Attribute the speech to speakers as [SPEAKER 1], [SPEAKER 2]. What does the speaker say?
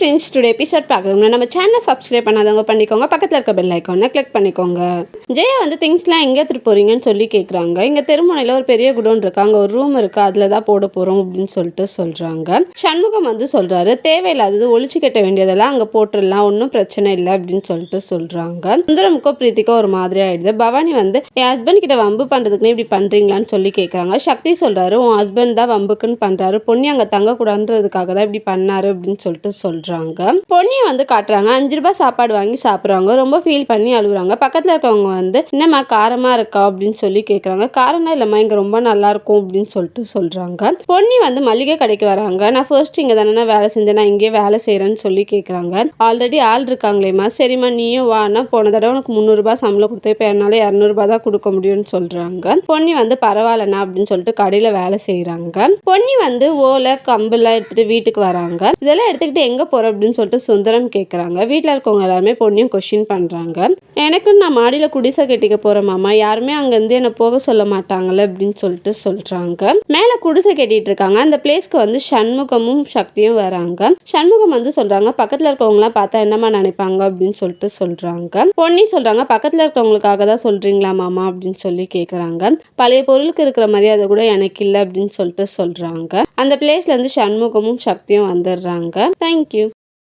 [SPEAKER 1] Friends today episode பார்க்கணும்னா நம்ம சேனலை சப்ஸ்கிரைப் பண்ணாதவங்க பண்ணிக்கோங்க. பக்கத்தில் இருக்க பெல் ஐக்கானை கிளிக் பண்ணிக்கோங்க. ஜெயா வந்து திங்ஸ்லாம் எங்கே எடுத்துகிட்டு போகிறீங்கன்னு சொல்லி கேட்குறாங்க இங்கே தெருமுனையில் ஒரு பெரிய குடோன் இருக்கு. அங்கே ஒரு ரூம் இருக்குது அதில் தான் போட போகிறோம் அப்படின்னு சொல்லிட்டு சொல்கிறாங்க சண்முகம் வந்து சொல்கிறாரு தேவையில்லாதது ஒழிச்சு கட்ட வேண்டியதெல்லாம் அங்கே போட்டுடலாம். ஒன்றும் பிரச்சனை இல்லை. அப்படின்னு சொல்லிட்டு சொல்கிறாங்க சுந்தரமுக்கோ பிரீத்திக்கோ ஒரு மாதிரி ஆயிடுது. பவானி வந்து என் ஹஸ்பண்ட் கிட்ட வம்பு பண்ணுறதுக்குன்னு இப்படி பண்ணுறீங்களான்னு சொல்லி கேட்குறாங்க சக்தி சொல்கிறாரு உன் ஹஸ்பண்ட் தான் வம்புக்குன்னு பண்ணுறாரு பொண்ணு அங்கே தங்கக்கூடாதுன்றதுக்காக தான் இப்படி பண்ணாரு. அப்படின்னு சொல்லிட்டு சொல்கிறாங்க பொன்னியை வந்து காட்டுறாங்க. அஞ்சு ரூபாய் சாப்பாடு வாங்கி சாப்பிட்றாங்க. ரொம்ப ஃபீல் பண்ணி அழுகுறாங்க. பக்கத்தில் இருக்கவங்க வந்து என்னம்மா காரமாக இருக்கா? அப்படின்னு சொல்லி கேட்குறாங்க காரம்னா இல்லைம்மா இங்கே ரொம்ப நல்லா இருக்கும் அப்படின்னு சொல்லிட்டு சொல்கிறாங்க பொன்னி வந்து மளிகை கடைக்கு வராங்க. நான் ஃபர்ஸ்ட் இங்கே தானே வேலை செஞ்சேன். நான் இங்கேயே வேலை செய்கிறேன்னு சொல்லி கேட்குறாங்க ஆல்ரெடி ஆள் இருக்காங்களேம்மா. சரிம்மா நீயும் வானா போன தடவை உனக்கு முந்நூறுரூபா சம்பளம் கொடுத்தே இப்போ என்னால் இரநூறுபா தான் கொடுக்க முடியும்னு சொல்கிறாங்க பொன்னி வந்து பரவாயில்லண்ணா அப்படின்னு சொல்லிட்டு கடையில் வேலை செய்கிறாங்க பொன்னி வந்து ஓலை கம்பெல்லாம் எடுத்துகிட்டு வீட்டுக்கு வராங்க. இதெல்லாம் எடுத்துக்கிட்டு எங்கே போகிற அப்படின்னு சொல்லிட்டு சுந்தரம் கேட்குறாங்க வீட்டில் இருக்கவங்க எல்லாருமே பொண்ணையும் கொஷின் பண்ணுறாங்க எனக்கும் நான் மாடியில் குடிசை கட்டிக்க போகிறேன் மாமா யாருமே அங்கேருந்து என்னை போக சொல்ல மாட்டாங்கல்ல அப்படின்னு சொல்லிட்டு சொல்கிறாங்க மேலே குடிசை கட்டிட்டு இருக்காங்க. அந்த பிளேஸ்க்கு வந்து சண்முகமும் சக்தியும் வராங்க. சண்முகம் வந்து சொல்கிறாங்க பக்கத்தில் இருக்கவங்களாம் பார்த்தா என்னம்மா நினைப்பாங்க? அப்படின்னு சொல்லிட்டு சொல்கிறாங்க பொண்ணி சொல்கிறாங்க பக்கத்தில் இருக்கவங்களுக்காக தான் சொல்கிறீங்களா மாமா? அப்படின்னு சொல்லி கேட்குறாங்க பழைய பொருளுக்கு இருக்கிற மரியாதை கூட எனக்கு இல்லை அப்படின்னு சொல்லிட்டு சொல்கிறாங்க அந்த பிளேஸ்லேருந்து சண்முகமும் சக்தியும் வந்துடுறாங்க. தேங்க்யூ